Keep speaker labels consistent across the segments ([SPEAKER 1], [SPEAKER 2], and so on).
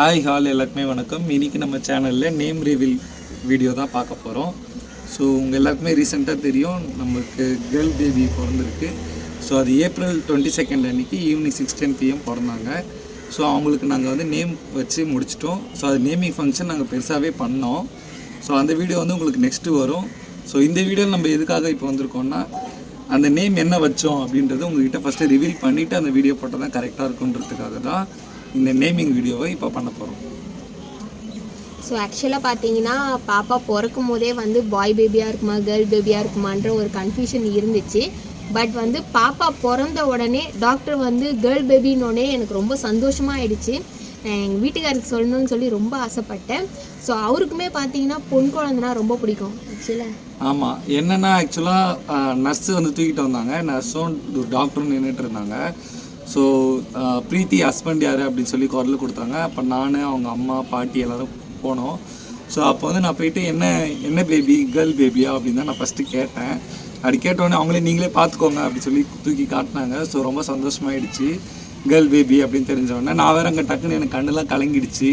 [SPEAKER 1] Hi hall எல்லாருக்குமே வணக்கம். இன்னைக்கு நம்ம சேனலில் நேம் ரிவீல் வீடியோ தான் பார்க்க போகிறோம் ஸோ உங்கள் எல்லாருக்குமே ரீசெண்டாக தெரியும். நம்மளுக்கு கேர்ள் பேபி பிறந்திருக்கு. ஸோ அது ஏப்ரல் டுவெண்ட்டி செகண்ட் அன்னைக்கு ஈவினிங் சிக்ஸ் டென் பிஎம் பிறந்தாங்க. ஸோ அவங்களுக்கு நாங்கள் வந்து நேம் வச்சு முடிச்சிட்டோம். ஸோ அது நேமிங் ஃபங்க்ஷன் நாங்கள் பெருசாகவே பண்ணோம். ஸோ அந்த வீடியோ வந்து உங்களுக்கு நெக்ஸ்ட்டு வரும். ஸோ இந்த வீடியோவில் நம்ம எதுக்காக இப்போ வந்திருக்கோம்னா அந்த நேம் என்ன வச்சோம் அப்படின்றத உங்கள்கிட்ட ஃபஸ்ட்டு ரிவீல் பண்ணிவிட்டு அந்த வீடியோ போட்டால் தான் கரெக்டாக இருக்குன்றதுக்காக தான். இந்த நேமிங் வீடியோவை இப்போ பண்ண போகிறோம்
[SPEAKER 2] ஸோ ஆக்சுவலாக பார்த்தீங்கன்னா பாப்பா பிறக்கும் போதே வந்து பாய் பேபியாக இருக்குமா கேர்ள் பேபியாக இருக்குமான்ற ஒரு கன்ஃபியூஷன் இருந்துச்சு. பட் வந்து பாப்பா பிறந்த உடனே டாக்டர் வந்து கேர்ள் பேபின்னொடனே எனக்கு ரொம்ப சந்தோஷமாக ஆயிடுச்சு. எங்கள் வீட்டுக்காருக்கு சொல்லணும்னு சொல்லி ரொம்ப ஆசைப்பட்டேன். ஸோ அவருக்குமே பார்த்தீங்கன்னா பொன் குழந்தைனா ரொம்ப பிடிக்கும். ஆக்சுவலாக
[SPEAKER 1] ஆமாம் என்னென்னா ஆக்சுவலாக நர்ஸு வந்து தூக்கிட்டு வந்தாங்க. நர்ஸும் டாக்டரும் நின்றுட்டு இருந்தாங்க. ஸோ uh, ப்ரீத்தி ஹஸ்பண்ட் யார் அப்படின்னு சொல்லி குரல் கொடுத்தாங்க. அப்போ நான் அவங்க அம்மா பாட்டி எல்லோரும் போனோம். ஸோ அப்போ வந்து நான் போயிட்டு என்ன என்ன பேபி கேர்ள் பேபியா அப்படின்னு தான் நான் ஃபஸ்ட்டு கேட்டேன். அப்படி கேட்டோடனே அவங்களே நீங்களே பார்த்துக்கோங்க அப்படி சொல்லி தூக்கி காட்டினாங்க. ஸோ ரொம்ப சந்தோஷமாயிடுச்சு. கேர்ள் பேபி அப்படின்னு தெரிஞ்சவொடனே நான் வேறு அங்கே டக்குன்னு எனக்கு கண்ணெல்லாம் கலங்கிடுச்சு.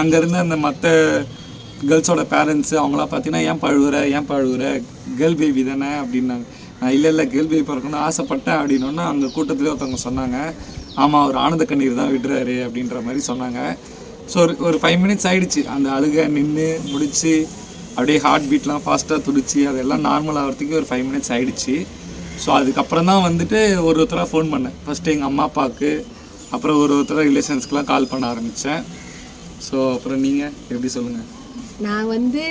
[SPEAKER 1] அங்கேருந்து அந்த மற்ற கேர்ள்ஸோட பேரண்ட்ஸு அவங்களாம் பார்த்தீங்கன்னா ஏன் பழுவுற? ஏன் பழுவுற? கேர்ள் பேபி தானே? அப்படின்னாங்க. இல்லை இல்லை கேள்வி பேபி ஆசைப்பட்டேன் அப்படின்னோன்னா அங்கே கூட்டத்தில் ஒருத்தவங்க சொன்னாங்க ஆமாம் அவர் ஆனந்த கண்ணீர் தான் விடுறாரு அப்படின்ற மாதிரி சொன்னாங்க. ஸோ ஒரு ஒரு ஃபைவ் மினிட்ஸ் ஆகிடுச்சு அந்த அழுக நின்று முடித்து அப்படியே ஹார்ட் பீட்லாம் ஃபாஸ்ட்டாக துடிச்சு அதெல்லாம் நார்மல் ஆகிறதுக்கு ஒரு ஃபைவ் மினிட்ஸ் ஆகிடுச்சு ஸோ அதுக்கப்புறம் தான் வந்துட்டு ஒரு ஒருத்தராக ஃபோன் பண்ணேன். ஃபஸ்ட்டு எங்கள் அம்மா அப்பாவுக்கு அப்புறம் ஒரு ஒருத்தராக ரிலேஷன்ஸ்க்குலாம் கால் பண்ண ஆரம்பித்தேன் ஸோ அப்புறம் நீங்கள் எப்படி சொல்லுங்கள்
[SPEAKER 2] நான் வந்து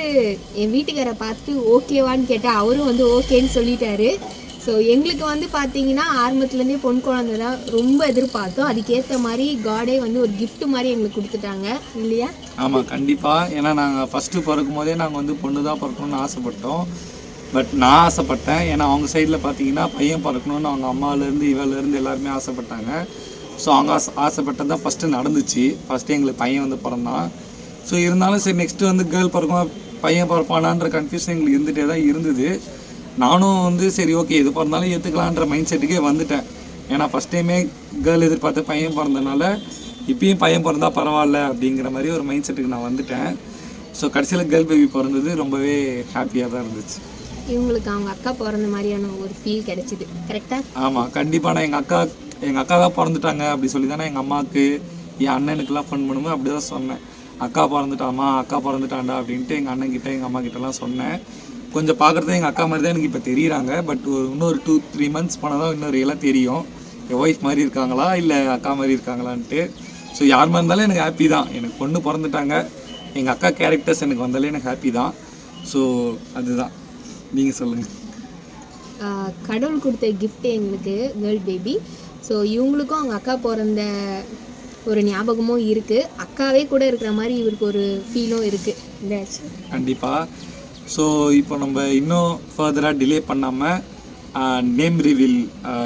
[SPEAKER 2] என் வீட்டுக்காரை பார்த்து ஓகேவான்னு கேட்டேன். அவரும் வந்து ஓகேன்னு சொல்லிட்டாரு. ஸோ எங்களுக்கு வந்து பார்த்தீங்கன்னா ஆரம்பத்துலேருந்தே பொன் குழந்தை தான் ரொம்ப எதிர்பார்த்தோம். அதுக்கேற்ற மாதிரி காடே வந்து ஒரு கிஃப்ட் மாதிரி எங்களுக்கு கொடுத்துட்டாங்க. இல்லையா?
[SPEAKER 1] ஆமாம் கண்டிப்பாக ஏன்னா நாங்கள் ஃபஸ்ட்டு பிறக்கும் போதே நாங்கள் வந்து பொண்ணு தான் பிறக்கணும்னு ஆசைப்பட்டோம். பட் நான் ஆசைப்பட்டேன். ஏன்னா அவங்க சைடில் பார்த்தீங்கன்னா பையன் பிறக்கணும்னு அவங்க அம்மாவிலேருந்து இவலேருந்து எல்லாருமே ஆசைப்பட்டாங்க. ஸோ அவங்க ஆசை ஆசைப்பட்டது தான் ஃபஸ்ட்டு நடந்துச்சு. ஃபஸ்ட்டு எங்களுக்கு பையன் வந்து பிறந்தான். ஸோ இருந்தாலும் சரி நெக்ஸ்ட்டு வந்து கேர்ள் பிறக்குமா பையன் பிறப்பானான்ற கன்ஃபியூஷன் எங்களுக்கு இருந்துகிட்டே தான் இருந்தது. நானும் வந்து சரி ஓகே எது பிறந்தாலும் ஏற்றுக்கலான்ற மைண்ட் செட்டுக்கே வந்துட்டேன். ஏன்னா ஃபஸ்ட் டைமே கேர்ள் எதிர்பார்த்து பையன் பிறந்தனால இப்பயும் பையன் பிறந்தா பரவாயில்ல அப்படிங்கிற மாதிரி ஒரு மைண்ட் செட்டுக்கு நான் வந்துட்டேன். ஸோ கடைசியில் கேர்ள் பேபி பிறந்தது ரொம்பவே ஹாப்பியாக தான் இருந்துச்சு.
[SPEAKER 2] இவங்களுக்கு அவங்க அக்கா பிறந்த மாதிரியான ஒரு ஃபீல் கிடைச்சிது. கரெக்டாக
[SPEAKER 1] ஆமாம் கண்டிப்பாக நான் எங்கள் அக்கா எங்கள் அக்கா தான் பிறந்துட்டாங்க அப்படி சொல்லி தானே எங்கள் அம்மாவுக்கு என் அண்ணனுக்கெல்லாம் ஃபோன் பண்ணும்போது அப்படி தான் சொன்னேன். அக்கா பிறந்துட்டாமா அக்கா பிறந்துட்டாண்டா அப்படின்ட்டு எங்கள் அண்ணன்கிட்ட எங்கள் அம்மா கிட்டலாம் சொன்னேன். கொஞ்சம் பார்க்குறது எங்கள் அக்கா மாதிரி தான் எனக்கு இப்போ தெரியுறாங்க. பட் ஒரு இன்னொரு டூ த்ரீ மந்த்ஸ் போனால் தான் இன்னொரு எல்லாம் தெரியும். என் ஒய்ஃப் மாதிரி இருக்காங்களா? இல்லை அக்கா மாதிரி இருக்காங்களான்ட்டு. ஸோ யார் மாதிரி இருந்தாலும் எனக்கு ஹாப்பி தான். எனக்கு பொண்ணு பிறந்துட்டாங்க. எங்கள் அக்கா கேரக்டர்ஸ் எனக்கு வந்தாலே எனக்கு ஹாப்பி தான். ஸோ அதுதான். நீங்கள் சொல்லுங்கள்
[SPEAKER 2] கடவுள் கொடுத்த கிஃப்ட் எங்களுக்கு கேர்ள் பேபி ஸோ இவங்களுக்கும் அவங்க அக்கா பிறந்த ஒரு ஞாபகமும் இருக்குது அக்காவே கூட இருக்கிற மாதிரி இவருக்கு ஒரு ஃபீலும் இருக்குது
[SPEAKER 1] கண்டிப்பாக ஸோ இப்போ நம்ம இன்னும் ஃபர்தராக டிலே பண்ணாமல் நேம் ரிவீல்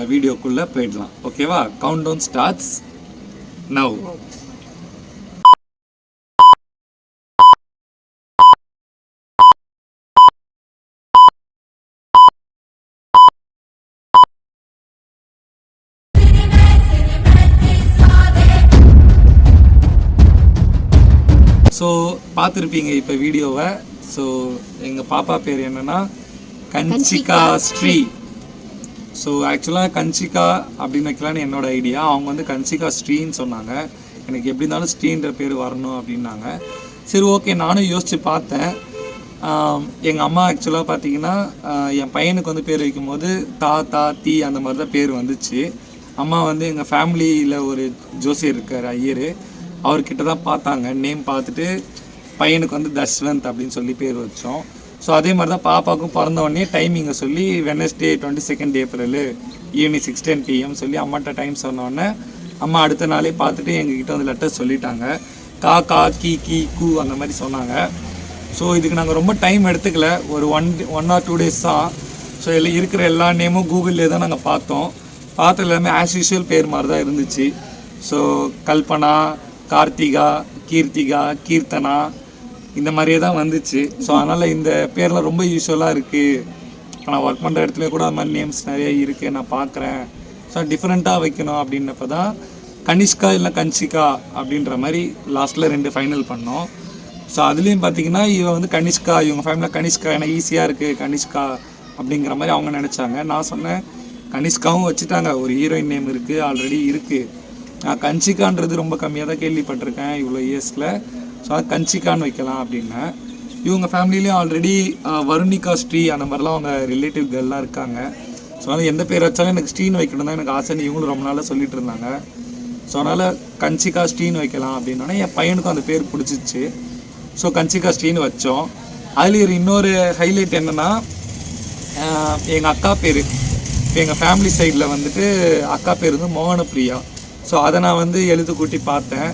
[SPEAKER 1] வீடியோக்குள்ளே போயிடலாம். ஓகேவா count down starts now so பார்த்துருப்பீங்க இப்போ வீடியோவை. ஸோ எங்கள் பாப்பா பேர் என்னன்னா கன்சிகா ஸ்ரீ. ஸோ ஆக்சுவலாக கன்சிகா அப்படின்னு வைக்கலான்னு என்னோட ஐடியா அவங்க வந்து கன்சிகா ஸ்ரீன்னு சொன்னாங்க. எனக்கு எப்படி இருந்தாலும் ஸ்ரீன்ற பேர் வரணும் அப்படின்னாங்க. சரி ஓகே நானும் யோசித்து பார்த்தேன். எங்கள் அம்மா ஆக்சுவலாக பார்த்தீங்கன்னா என் பையனுக்கு வந்து பேர் வைக்கும்போது தா தா தீ அந்த மாதிரி தான் பேர் வந்துச்சு. அம்மா வந்து எங்கள் ஃபேமிலியில் ஒரு ஜோசியர் இருக்கார் ஐயர். அவர்கிட்ட தான் பார்த்தாங்க. நேம் பார்த்துட்டு பையனுக்கு வந்து தஷ்வந்த் அப்படின்னு சொல்லி பேர் வச்சோம். ஸோ அதே மாதிரி தான் பாப்பாவுக்கும் பிறந்த உடனே டைமிங்கை சொல்லி Wednesday twenty second April evening six ten PM சொல்லி அம்மாட்ட டைம் சொன்னோடனே அம்மா அடுத்த நாளே பார்த்துட்டு எங்ககிட்ட வந்து லெட்டர் சொல்லிட்டாங்க. கா கா கி கி கூ அந்த மாதிரி சொன்னாங்க. ஸோ இதுக்கு நாங்கள் ரொம்ப டைம் எடுத்துக்கல. ஒரு one one or two days தான் ஸோ எல்லாம் இருக்கிற எல்லா நேமும் கூகுளில் தான் நாங்கள் பார்த்தோம். பார்த்தது எல்லாமே ஆஸ் யூஷுவல் பேர் மாதிரி தான் இருந்துச்சு. ஸோ கல்பனா கார்த்திகா கீர்த்திகா கீர்த்தனா இந்த மாதிரியே தான் வந்துச்சு. ஸோ அதனால் இந்த பேர்லாம் ரொம்ப யூஸ்வலாக இருக்குது இப்போ நான் ஒர்க் பண்ணுற இடத்துல கூட அது மாதிரி நேம்ஸ் நிறைய இருக்குது நான் பார்க்குறேன் ஸோ டிஃப்ரெண்ட்டாக வைக்கணும் அப்படின்னப்ப தான் கனிஷ்கா இல்லை கன்சிகா அப்படின்ற மாதிரி லாஸ்ட்டில் ரெண்டு ஃபைனல் பண்ணோம். ஸோ அதுலேயும் பார்த்தீங்கன்னா இவன் வந்து கனிஷ்கா இவங்க ஃபேமிலியில் கனிஷ்கா ஏன்னா ஈஸியாக இருக்குது கனிஷ்கா அப்படிங்கிற மாதிரி அவங்க நினச்சாங்க. நான் சொன்னேன் கனிஷ்காவும் வச்சுட்டாங்க. ஒரு ஹீரோயின் நேம் இருக்குது ஆல்ரெடி இருக்குது நான் கன்சிகான்றது ரொம்ப கம்மியாக தான் கேள்விப்பட்டிருக்கேன் இவ்வளோ இயர்ஸில் ஸோ அது கன்சிகான்னு வைக்கலாம் அப்படின்னேன் இவங்க ஃபேமிலிலேயும் ஆல்ரெடி வருணிகா ஸ்ரீ அந்த மாதிரிலாம் அவங்க ரிலேட்டிவ் கேர்லாம் இருக்காங்க. ஸோ அதனால் எந்த பேர் வச்சாலும் எனக்கு ஸ்ரீன் வைக்கணும் தான் எனக்கு ஆசைன்னு இவங்களும் ரொம்ப நாளாக சொல்லிட்டு இருந்தாங்க. ஸோ அதனால் கன்சிகா ஸ்ரீன் வைக்கலாம் அப்படின்னா என் பையனுக்கும் அந்த பேர் பிடிச்சிச்சு. ஸோ கன்சிகா ஸ்ரீன்னு வச்சோம். அதில் இன்னொரு ஹைலைட் என்னென்னா எங்கள் அக்கா பேர். எங்கள் ஃபேமிலி சைடில் வந்துட்டு அக்கா பேர் வந்து மோகனப்பிரியா. ஸோ அதை நான் வந்து எழுது கூட்டி பார்த்தேன்.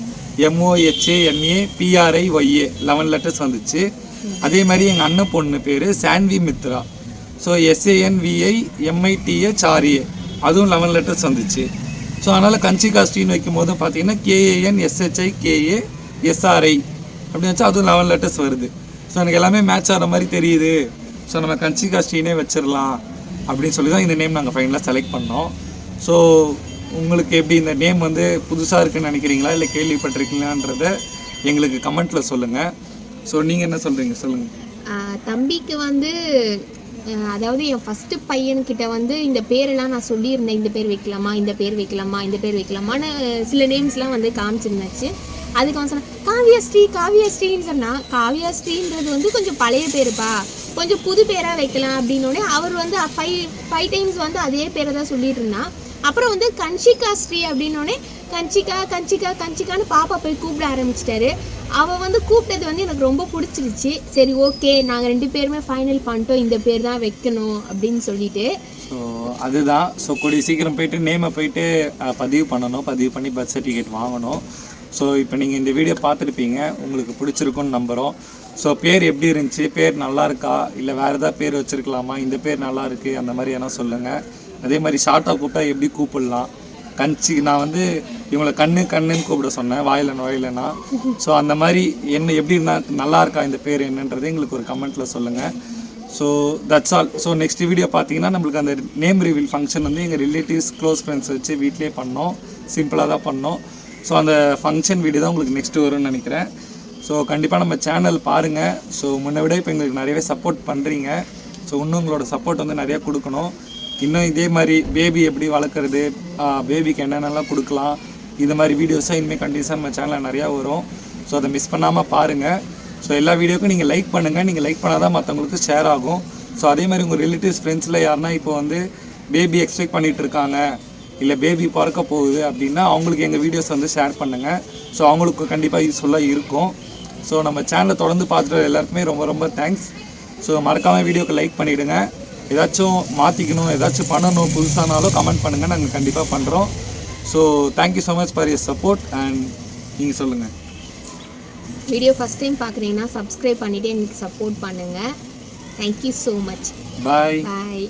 [SPEAKER 1] MOHA MA PRI YA eleven letters வந்துச்சு. அதே மாதிரி எங்கள் அண்ணன் பொண்ணு பேர் Saanvi Mithra so SANVI MITH RA அதுவும் லெவன் லெட்டர்ஸ் வந்துச்சு. ஸோ அதனால் கன்சி காஸ்டின்னு வைக்கும் போது பார்த்தீங்கன்னா கேஏஎன் எஸ்ஹெச்ஐ கேஏ எஸ்ஆர்ஐ அப்படின்னு வச்சா அதுவும் லெவன் லெட்டர்ஸ் வருது. ஸோ எனக்கு எல்லாமே மேட்ச் ஆகிற மாதிரி தெரியுது. ஸோ நம்ம கன்சி காஸ்டினே வச்சிடலாம் அப்படின்னு சொல்லி தான் இந்த நேம் நாங்கள் ஃபைனலாக செலக்ட் பண்ணோம். ஸோ உங்களுக்கு எப்படி இந்த நேம் வந்து புதுசாக இருக்குன்னு நினைக்கிறீங்களா? இல்லை கேள்விப்பட்டிருக்கீங்களான்றத எங்களுக்கு கமெண்ட்டில் சொல்லுங்கள் ஸோ நீங்கள் என்ன சொல்கிறீங்க சொல்லுங்கள்
[SPEAKER 2] தம்பிக்கு வந்து அதாவது என் ஃபஸ்ட்டு பையன்கிட்ட வந்து இந்த பேரெல்லாம் நான் சொல்லியிருந்தேன். இந்த பேர் வைக்கலாமா? இந்த பேர் வைக்கலாமா? இந்த பேர் வைக்கலாமான்னு சில நேம்ஸ்லாம் வந்து காமிச்சிருந்தாச்சு. அதுக்கு அவன் சொன்னான் காவியாஸ்ரீ காவியாஸ்ரீன்னு சொன்னான் காவியாஸ்ரீன்றது வந்து கொஞ்சம் பழைய பேருப்பா. கொஞ்சம் புது பேராக வைக்கலாம் அப்படின்னோடனே அவர் வந்து ஃபைவ் ஃபைவ் டைம்ஸ் வந்து அதே பேரை தான் சொல்லிட்டு இருந்தான். அப்புறம் வந்து கன்ஷிகா ஸ்ரீ அப்படின்னோடனே கஞ்சிக்கா கஞ்சிக்கா கஞ்சிக்கான்னு பாப்பா போய் கூப்பிட ஆரம்பிச்சிட்டாரு. அவள் வந்து கூப்பிட்டது வந்து எனக்கு ரொம்ப பிடிச்சிருச்சு. சரி ஓகே நாங்கள் ரெண்டு பேருமே ஃபைனல் பண்ணிட்டோம். இந்த பேர் தான் வைக்கணும் அப்படின்னு சொல்லிட்டு.
[SPEAKER 1] ஸோ அதுதான். ஸோ கூடிய சீக்கிரம் போயிட்டு நேமை போயிட்டு பதிவு பண்ணணும். பதிவு பண்ணி பர்த் சர்டிஃபிகேட் வாங்கணும். ஸோ இப்போ நீங்கள் இந்த வீடியோ பார்த்துருப்பீங்க. உங்களுக்கு பிடிச்சிருக்குன்னு நம்புகிறோம் ஸோ பேர் எப்படி இருந்துச்சு? பேர் நல்லா இருக்கா? இல்லை வேறு ஏதாவது பேர் வச்சுருக்கலாமா? இந்த பேர் நல்லா இருக்குது அந்த மாதிரி எதனா சொல்லுங்கள் அதே மாதிரி ஷார்ட்டாக கூப்பிட்டா எப்படி கூப்பிடலாம்? கஞ்சி நான் வந்து இவங்களை கண்ணு கண்ணுன்னு கூப்பிட சொன்னேன் வாயில நுழையிலனா ஸோ அந்த மாதிரி என்ன எப்படி இருந்தால் நல்லா இருக்கா இந்த பேர் என்னன்றது எங்களுக்கு ஒரு கமெண்ட்டில் சொல்லுங்கள் so that's all so next video பார்த்தீங்கன்னா நம்மளுக்கு அந்த நேம் ரிவீல் ஃபங்க்ஷன் வந்து எங்கள் ரிலேட்டிவ்ஸ் க்ளோஸ் ஃப்ரெண்ட்ஸ் வச்சு வீட்டிலே பண்ணோம். சிம்பிளாக தான் பண்ணோம். ஸோ அந்த ஃபங்க்ஷன் வீடியோ தான் உங்களுக்கு நெக்ஸ்ட் வரும்னு நினைக்கிறேன். ஸோ கண்டிப்பாக நம்ம சேனல் பாருங்கள் ஸோ முன்ன விட இப்போ எங்களுக்கு நிறையவே சப்போர்ட் பண்ணுறீங்க ஸோ இன்னும் உங்களோட சப்போர்ட் வந்து நிறையா கொடுக்கணும். இன்னும் இதே மாதிரி பேபி எப்படி வளர்க்குறது பேபிக்கு என்னென்னலாம் கொடுக்கலாம் இந்த மாதிரி வீடியோஸாக இனிமேல் கண்டிப்பாக நம்ம சேனலில் நிறையா வரும். ஸோ அதை மிஸ் பண்ணாமல் பாருங்கள் ஸோ எல்லா வீடியோக்கும் நீங்கள் லைக் பண்ணுங்கள் நீங்கள் லைக் பண்ணால் தான் மற்றவங்களுக்கு ஷேர் ஆகும். ஸோ அதே மாதிரி உங்கள் ரிலேட்டிவ்ஸ் ஃப்ரெண்ட்ஸில் யாருன்னா இப்போ வந்து பேபி எக்ஸ்பெக்ட் பண்ணிகிட்டு இருக்காங்க இல்லை பேபி பிறக்க போகுது அப்படின்னா அவங்களுக்கு எங்கள் வீடியோஸ் வந்து ஷேர் பண்ணுங்கள் ஸோ அவங்களுக்கு கண்டிப்பாக யூஸ்ஃபுல்லாக இருக்கும். ஸோ நம்ம சேனலை தொடர்ந்து பார்த்துட்டு எல்லாருக்குமே ரொம்ப ரொம்ப தேங்க்ஸ் ஸோ மறக்காமல் வீடியோக்கு லைக் பண்ணிவிடுங்க ஏதாச்சும் மாற்றிக்கணும் ஏதாச்சும் பண்ணணும் புதுசானாலும் கமெண்ட் பண்ணுங்கள் நாங்கள் கண்டிப்பாக பண்ணுறோம் so thank you so much for your support and நீங்கள் சொல்லுங்கள்
[SPEAKER 2] வீடியோ ஃபஸ்ட் டைம் பார்க்குறீங்கன்னா சப்ஸ்கிரைப் பண்ணிவிட்டு எனக்கு சப்போர்ட் பண்ணுங்கள் thank you so much
[SPEAKER 1] bye
[SPEAKER 2] bye